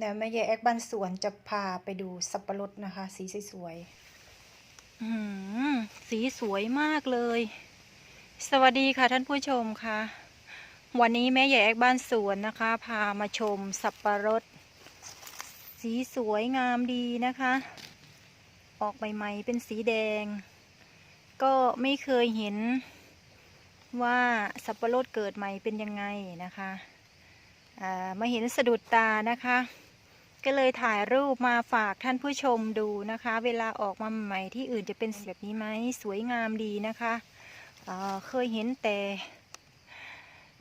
เดี๋ยวแม่ยายแอกบ้านสวนจะพาไปดูสับปะรดนะคะ สีสวยอืมสีสวยมากเลย สวัสดีค่ะท่านผู้ชมค่ะ วันนี้แม่ใหญ่แอกบ้านสวนนะคะ พามาชมสับปะรด สีสวยงามดีนะคะ ออกใหม่ๆเป็นสีแดง ก็ไม่เคยเห็นว่าสับปะรดเกิดใหม่เป็นยังไงนะคะมาเห็นสะดุดตานะคะ ก็เลยถ่ายรูปมาฝากท่านผู้ชมดูนะคะ เวลาออกมาใหม่ที่อื่นจะเป็นแบบนี้ไหมสวยงามดีนะคะเเคยเห็นแต่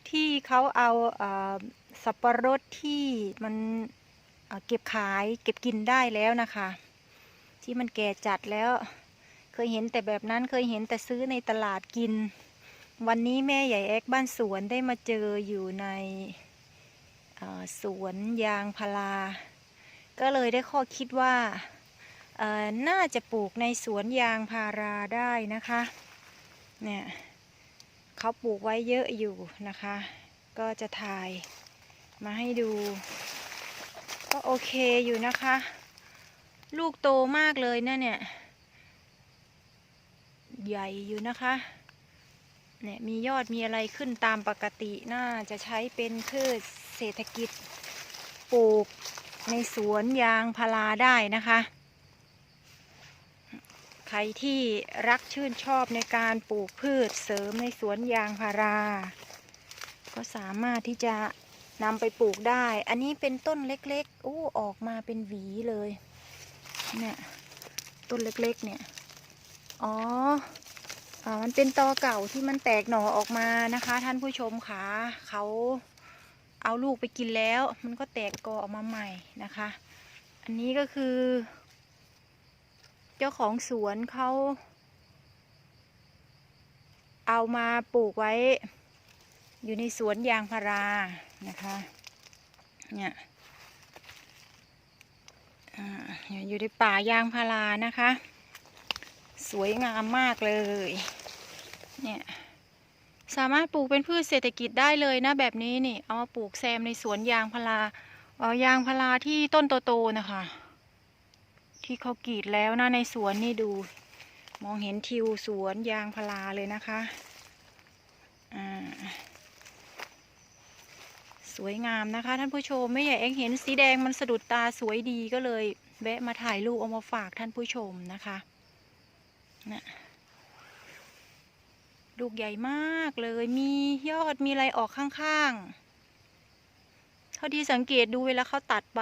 ที่เขาเอาเอ่อสับปะรดที่มันเเก็บขายเก็บกินได้แล้วนะคะ ที่มันแก่จัดแล้ว เคยเห็นแต่แบบนั้นเคยเห็นแต่ซื้อในตลาดกิน วันนี้แม่ใหญ่แอกบ้านสวนได้มาเจออยู่ในสวนยางพารา ก็เลยได้ข้อคิดว่าน่าจะปลูกในสวนยางพาราได้นะคะ เนี่ยเขาปลูกไว้เยอะอยู่นะคะ ก็จะถ่ายมาให้ดู ก็โอเคอยู่นะคะ ลูกโตมากเลยนะเนี่ย ใหญ่อยู่นะคะเนี่ยมียอดมีอะไรขึ้นตามปกติน่าจะใช้เป็นพืชเศรษฐกิจปลูก ในสวนยางพาราได้นะคะ ใครที่รักชื่นชอบในการปลูกพืชเสริมในสวนยางพารา ก็สามารถที่จะนำไปปลูกได้ อันนี้เป็นต้นเล็กๆอู้ออกมาเป็นหวีเลยเนี่ยต้นเล็กๆเนี่ย อ๋ออมันเป็นตอเก่าที่มันแตกหน่อออกมานะคะ ท่านผู้ชมคะเขา เอาลูกไปกินแล้ว มันก็แตกกอออกมาใหม่นะคะ อันนี้ก็คือ เจ้าของสวนเขา เอามาปลูกไว้ อยู่ในสวนยางพารานะคะเนี่ยอยู่ในป่ายางพารานะคะ สวยงามมากเลย เนี่ย สามารถปลูกเป็นพืชเศรษฐกิจได้เลยนะแบบนี้นี่ เอามาปลูกแซมในสวนยางพาราเออยางพาราที่ต้นโตๆนะคะ ที่เขากรีดแล้วนะในสวนนี่ดู มองเห็นทิวสวนยางพาราเลยนะคะอ่าสวยงามนะคะ ท่านผู้ชมไม่ใหญ่เองเห็นสีแดงมันสะดุดตาสวยดีก็เลย แวะมาถ่ายรูปเอามาฝากท่านผู้ชมนะคะนะ ลูกใหญ่มากเลยมียอดมีอะไรออกข้างๆ เท่าที่สังเกตดูเวลาเขาตัดไป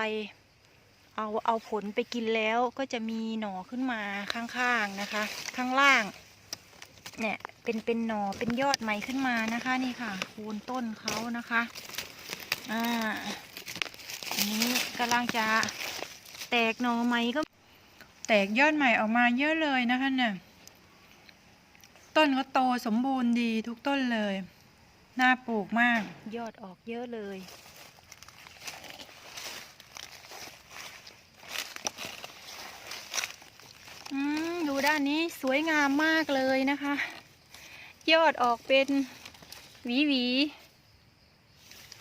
เอาเอาผลไปกินแล้วก็จะมีหน่อขึ้นมาข้างๆนะคะ ข้างล่างเนี่ยเป็นเป็นหน่อเป็นยอดใหม่ขึ้นมานะคะนี่ค่ะโคนต้นเขานะคะอ่าอันนี้กำลังจะแตกหน่อใหม่ก็ แตกยอดใหม่ออกมาเยอะเลยนะคะเนี่ย ต้นก็โตสมบูรณ์ดีทุกต้นเลย น่าปลูกมาก ยอดออกเยอะเลย อืม ดูด้านนี้สวยงามมากเลยนะคะ ยอดออกเป็นหวีหวี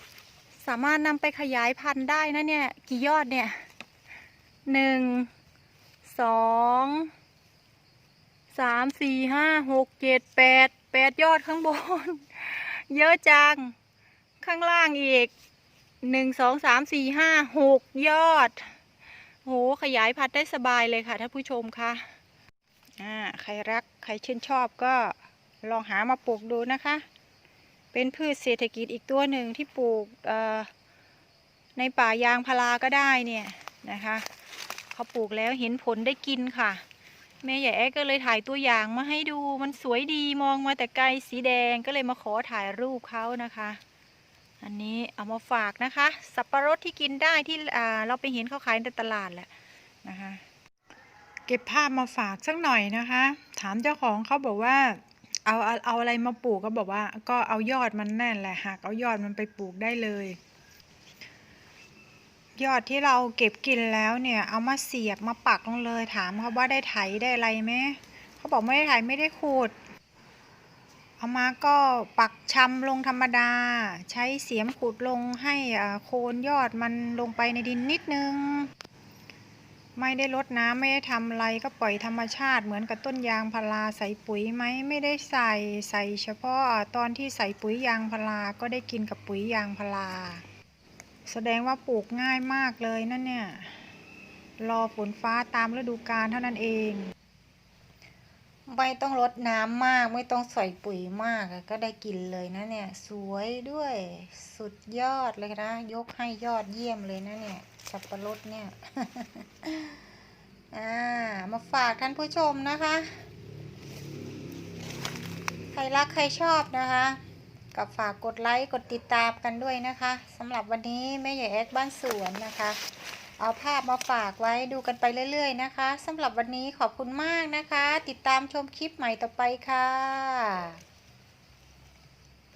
ๆสามารถนำไปขยายพันธุ์ได้นะเนี่ย กี่ยอดเนี่ยหนึ่งสอง สามสี่ห้าหกเจ็ดแปดแปดยอดข้างบน เยอะจัง ข้างล่างอีกหนึ่งสองสามสี่ห้าหกยอด โหขยายพันธุ์ได้สบายเลยค่ะท่านผู้ชมค่ะอ่าใครรักใครชื่นชอบก็ลองหามาปลูกดูนะคะ เป็นพืชเศรษฐกิจอีกตัวหนึ่งที่ปลูกในป่ายางพาราก็ได้เนี่ยนะคะเขาปลูกแล้วเห็นผลได้กินค่ะ แม่ใหญ่แอ๊ก็เลยถ่ายตัวอย่างมาให้ดูมันสวยดีมองมาแต่ไกลสีแดงก็เลยมาขอถ่ายรูปเขานะคะ อันนี้เอามาฝากนะคะ สับปะรดที่กินได้ที่เราไปเห็นเขาขายในตลาดแหละนะคะ เก็บภาพมาฝากสักหน่อยนะคะ ถามเจ้าของเขาบอกว่าเอาเอาเอาอะไรมาปลูกก็บอกว่า ก็เอายอดมันแน่นแหละหักเอายอดมันไปปลูกได้เลย ยอดที่เราเก็บกินแล้วเนี่ย เอามาเสียบมาปักลงเลย ถามเขาว่าได้ไถได้อะไรไหมเขาบอกไม่ได้ไถไม่ได้ขูด เอามาก็ปักชำลงธรรมดา ใช้เสียมขุดลงให้อ่าโคนยอดมันลงไปในดินนิดนึง ไม่ได้รดน้ำไม่ได้ทำอะไรก็ปล่อยธรรมชาติเหมือนกับต้นยางพาราใส่ปุ๋ยไหมไม่ได้ใส่ใส่เฉพาะตอนที่ใส่ปุ๋ยยางพาราก็ได้กินกับปุ๋ยยางพารา แสดงว่าปลูกง่ายมากเลยนั่นเนี่ย รอฝนฟ้าตามฤดูกาลเท่านั้นเอง ไม่ต้องรดน้ำมาก ไม่ต้องใส่ปุ๋ยมากก็ได้กินเลยนะเนี่ย สวยด้วยสุดยอดเลยนะ ยกให้ยอดเยี่ยมเลยนะเนี่ยสับปะรดเนี่ยอ่ามาฝากท่านผู้ชมนะคะ ใครรักใครชอบนะคะ กับฝากกดไลค์กดติดตามกันด้วยนะคะสำหรับวันนี้แม่ใหญ่แอคบ้านสวนนะคะ เอาภาพมาฝากไว้ดูกันไปเรื่อย ๆ นะคะสำหรับวันนี้ขอบคุณมากนะคะ ติดตามชมคลิปใหม่ต่อไปค่ะ